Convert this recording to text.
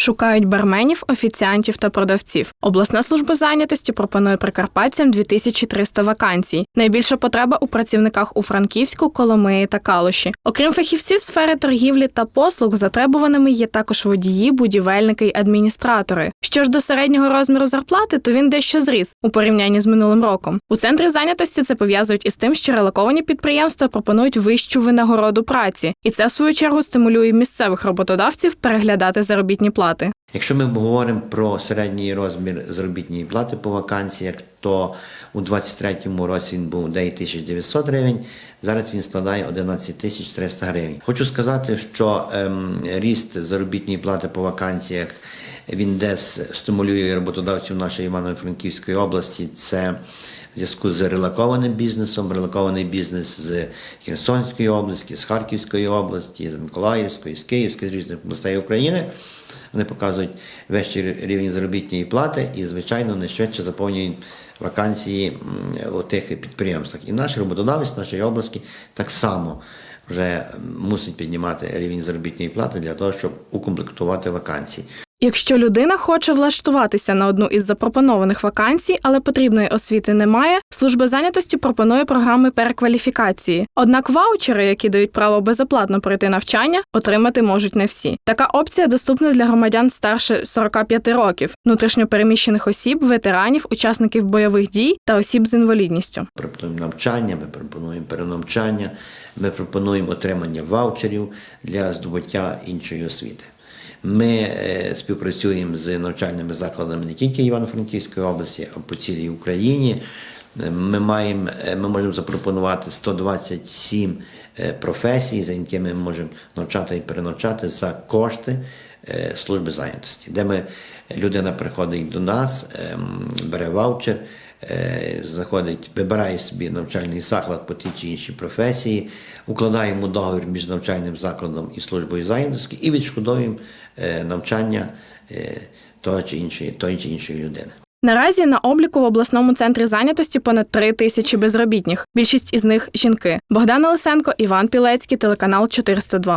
Шукають барменів, офіціантів та продавців. Обласна служба зайнятості пропонує прикарпатцям 2300 вакансій. Найбільша потреба у працівниках у Франківську, Коломиї та Калуші. Окрім фахівців сфери торгівлі та послуг, затребуваними є також водії, будівельники й адміністратори. Що ж до середнього розміру зарплати, то він дещо зріс у порівнянні з минулим роком. У центрі зайнятості це пов'язують із тим, що релоковані підприємства пропонують вищу винагороду праці, і це в свою чергу стимулює місцевих роботодавців переглядати заробітні плати. Якщо ми говоримо про середній розмір заробітної плати по вакансіях, то у 2023 році він був 9900 гривень, зараз він складає 11300 гривень. Хочу сказати, що ем, ріст заробітної плати по вакансіях він десь стимулює роботодавців нашої Івано-Франківської області. Це в зв'язку з релокованим бізнесом, релокований бізнес з Херсонської області, з Харківської області, з Миколаївської, з Київської, з різних областей України. Вони показують вищий рівень заробітної плати і, звичайно, не швидше заповнюють вакансії у тих підприємствах. І наш роботодавець нашої області так само вже мусить піднімати рівень заробітної плати для того, щоб укомплектувати вакансії. Якщо людина хоче влаштуватися на одну із запропонованих вакансій, але потрібної освіти немає, служба зайнятості пропонує програми перекваліфікації. Однак ваучери, які дають право безоплатно пройти навчання, отримати можуть не всі. Така опція доступна для громадян старше 45 років, внутрішньопереміщених осіб, ветеранів, учасників бойових дій та осіб з інвалідністю. пропонуємо навчання, ми пропонуємо перенавчання, ми пропонуємо отримання ваучерів для здобуття іншої освіти. Ми е, співпрацюємо з навчальними закладами не тільки Івано-Франківської області, а по цілій Україні. Е, Ми маємо, е, ми можемо запропонувати 127 е, професій, за якими ми можемо навчати і перенавчати за кошти служби зайнятості, де ми людина приходить до нас, ем, бере ваучер е, знаходить, вибирає собі навчальний заклад по тій чи іншій професії, укладаємо договір між навчальним закладом і службою зайнятості і відшкодовуємо е, навчання е, того чи іншої, тої чи іншої людини. Наразі на обліку в обласному центрі зайнятості понад три тисячі безробітних. Більшість із них жінки. Богдана Лисенко, Іван Пілецький, телеканал 402.